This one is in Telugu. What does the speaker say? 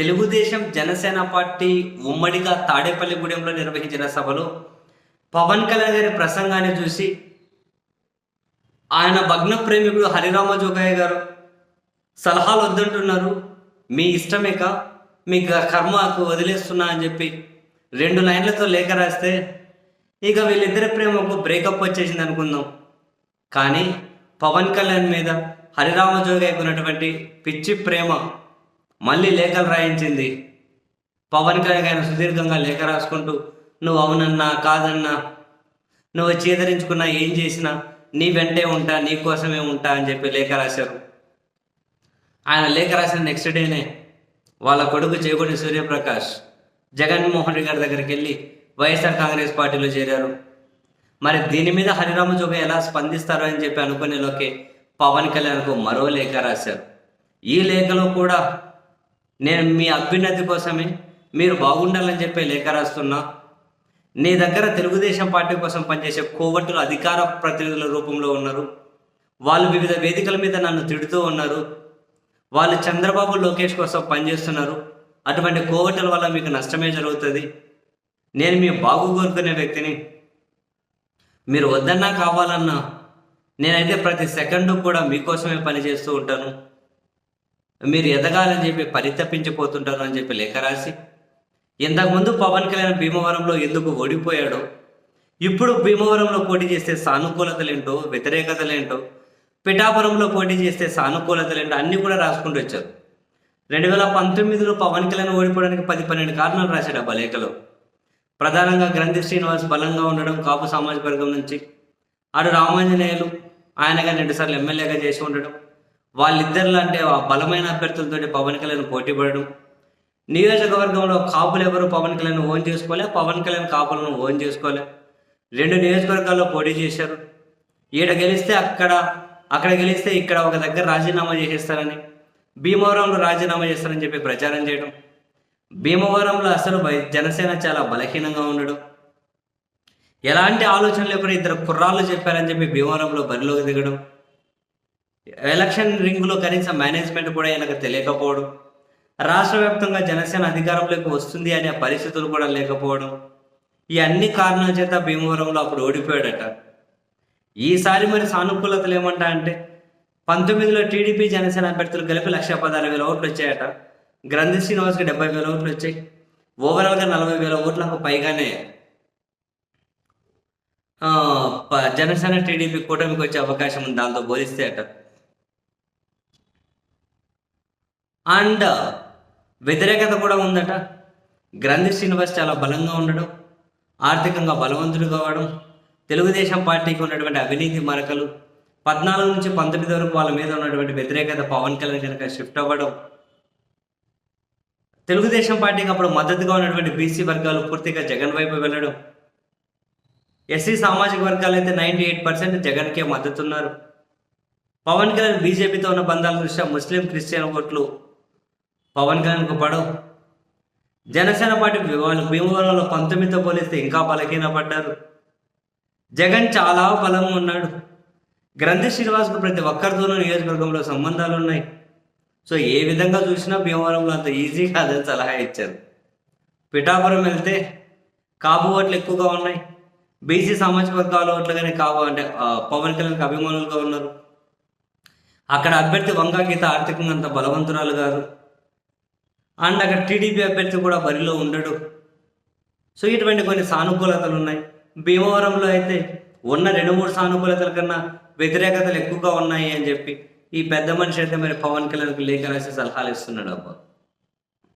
తెలుగుదేశం జనసేన పార్టీ ఉమ్మడిగా తాడేపల్లిగూడెంలో నిర్వహించిన సభలో పవన్ కళ్యాణ్ గారి ప్రసంగాన్ని చూసి ఆయన భగ్న ప్రేమికుడు హరిరామ జోగయ్య గారు సలహాలు వద్దంటున్నారు మీ ఇష్టమేక మీ కర్మకు వదిలేస్తున్నా అని చెప్పి రెండు లైన్లతో లేఖ రాస్తే ఇక వీళ్ళిద్దరి ప్రేమకు బ్రేకప్ వచ్చేసింది అనుకుందాం. కానీ పవన్ కళ్యాణ్ మీద హరిరామ జోగయ్యకు ఉన్నటువంటి పిచ్చి ప్రేమ మళ్ళీ లేఖలు రాయించింది. పవన్ కళ్యాణ్ ఆయన సుదీర్ఘంగా లేఖ రాసుకుంటూ నువ్వు అవునన్నా కాదన్నా నువ్వు చేదరించుకున్నా ఏం చేసినా నీ వెంటే ఉంటా నీ కోసమే ఉంటా అని చెప్పి లేఖ రాశారు. ఆయన లేఖ రాసిన నెక్స్ట్ డేనే వాళ్ళ కొడుకు చేగుడి సూర్యప్రకాష్ జగన్మోహన్ రెడ్డి గారి దగ్గరికి వెళ్ళి వైఎస్ఆర్ కాంగ్రెస్ పార్టీలో చేరారు. మరి దీని మీద హరిరామ జోగ ఎలా స్పందిస్తారు అని చెప్పి అనుకునేలోకి పవన్ కళ్యాణ్కు మరో లేఖ రాశారు. ఈ లేఖలో కూడా నేను మీ అభ్యున్నతి కోసమే మీరు బాగుండాలని చెప్పే లేఖ రాస్తున్నా. నీ దగ్గర తెలుగుదేశం పార్టీ కోసం పనిచేసే కోవట్టులు అధికార ప్రతినిధుల రూపంలో ఉన్నారు. వాళ్ళు వివిధ వేదికల మీద నన్ను తిడుతూ ఉన్నారు. వాళ్ళు చంద్రబాబు లోకేష్ కోసం పనిచేస్తున్నారు. అటువంటి కోవట్టుల వల్ల మీకు నష్టమే జరుగుతుంది. నేను మీ బాగు కోరుకునే వ్యక్తిని. మీరు వద్దన్నా కావాలన్నా నేనైతే ప్రతి సెకండు కూడా మీకోసమే పనిచేస్తూ ఉంటాను. మీరు ఎదగాలని చెప్పి పరితపించిపోతుంటారు అని చెప్పి లేఖ రాసి ఇంతకుముందు పవన్ కళ్యాణ్ భీమవరంలో ఎందుకు ఓడిపోయాడో ఇప్పుడు భీమవరంలో పోటీ చేస్తే సానుకూలతలేంటో వ్యతిరేకతలేంటో పిఠాపురంలో పోటీ చేస్తే సానుకూలతలేంటో అన్నీ కూడా రాసుకుంటూ వచ్చారు. రెండు వేల పంతొమ్మిదిలో పవన్ కళ్యాణ్ ఓడిపోవడానికి పది పన్నెండు కారణాలు రాశాడు ఆ లేఖలో ప్రధానంగా గ్రంథి శ్రీనివాస్ బలంగా ఉండడం కాపు సామాజిక వర్గం నుంచి. అటు రామాంజనేయులు ఆయనగా రెండుసార్లు ఎమ్మెల్యేగా చేసి ఉండడం. వాళ్ళిద్దరిలో అంటే బలమైన అభ్యర్థులతో పవన్ కళ్యాణ్ పోటీ పడడం నియోజకవర్గంలో కాపులు ఎవరు పవన్ కళ్యాణ్ ఓన్ చేసుకోలే పవన్ కళ్యాణ్ కాపులను ఓన్ చేసుకోలే. రెండు నియోజకవర్గాల్లో పోటీ చేశారు. ఈడ గెలిస్తే అక్కడ అక్కడ గెలిస్తే ఇక్కడ ఒక దగ్గర రాజీనామా చేసేస్తారని భీమవరంలో రాజీనామా చేస్తారని చెప్పి ప్రచారం చేయడం. భీమవరంలో అసలు జనసేన చాలా బలహీనంగా ఉండడం. ఎలాంటి ఆలోచన లేకుండా ఇద్దరు కుర్రాళ్ళు చెప్పారని చెప్పి భీమవరంలో బరిలోకి దిగడం. ఎలక్షన్ రింగ్లో కనీసం మేనేజ్మెంట్ కూడా ఈయనకు తెలియకపోవడం రాష్ట్ర వ్యాప్తంగా జనసేన అధికారంలోకి వస్తుంది అనే పరిస్థితులు కూడా లేకపోవడం ఈ అన్ని కారణాల చేత భీమవరంలో అప్పుడు ఓడిపోయాడట. ఈసారి మరి సానుకూలతలు ఏమంటా అంటే పంతొమ్మిదిలో టీడీపీ జనసేన అభ్యర్థులు కలిపి లక్ష పదహారు వేల ఓట్లు వచ్చాయట. గ్రంథి శ్రీనివాస్కి డెబ్బై వేల ఓట్లు వచ్చాయి. ఓవరాల్గా నలభై వేల ఓట్లకు పైగానే ప- జనసేన టీడీపీ కూటమికి వచ్చే అవకాశం ఉంది. దాంతో పోలిస్తే అట. అండ్ వ్యతిరేకత కూడా ఉందట. గ్రంథి శ్రీనివాస్ చాలా బలంగా ఉండడం ఆర్థికంగా బలవంతుడు కావడం తెలుగుదేశం పార్టీకి ఉన్నటువంటి అవినీతి మరకలు పద్నాలుగు నుంచి పంతొమ్మిది వరకు వాళ్ళ మీద ఉన్నటువంటి వ్యతిరేకత పవన్ కళ్యాణ్ కనుక షిఫ్ట్ అవ్వడం తెలుగుదేశం పార్టీకి అప్పుడు మద్దతుగా ఉన్నటువంటి బీసీ వర్గాలు పూర్తిగా జగన్ వైపు వెళ్ళడం ఎస్సీ సామాజిక వర్గాలు అయితే నైంటీ ఎయిట్ పర్సెంట్ జగన్కే మద్దతున్నారు. పవన్ కళ్యాణ్ బీజేపీతో ఉన్న బంధాల దృష్ట్యా ముస్లిం క్రిస్టియన్ ఓట్లు పవన్ కళ్యాణ్కు పడవు. జనసేన పార్టీ వాళ్ళు భీమవరంలో పంతొమ్మిదితో పోలిస్తే ఇంకా బలహీనపడ్డారు జగన్ చాలా బలంగా ఉన్నాడు. గ్రంథి శ్రీనివాస్కు ప్రతి ఒక్కరితోనూ నియోజకవర్గంలో సంబంధాలు ఉన్నాయి. సో ఏ విధంగా చూసినా భీమవరంలో అంత ఈజీ కాదని సలహా ఇచ్చారు. పిఠాపురం వెళ్తే కాపు ఓట్లు ఎక్కువగా ఉన్నాయి. బీసీ సామాజిక వర్గాల ఓట్లుగానే కావు అంటే పవన్ కళ్యాణ్కి అభిమానులుగా ఉన్నారు. అక్కడ అభ్యర్థి వంగా గీత ఆర్థికంగా అంత బలవంతురాలు కాదు అండ్ అక్కడ టీడీపీ అభ్యర్థి కూడా బరిలో ఉండడు. సో ఇటువంటి కొన్ని సానుకూలతలు ఉన్నాయి. భీమవరంలో అయితే ఉన్న రెండు మూడు సానుకూలతల కన్నా వ్యతిరేకతలు ఎక్కువగా ఉన్నాయి అని చెప్పి ఈ పెద్ద మనిషి అయితే మరి పవన్ కళ్యాణ్కి లేఖ రాసి సలహాలు ఇస్తున్నాడు అబ్బా.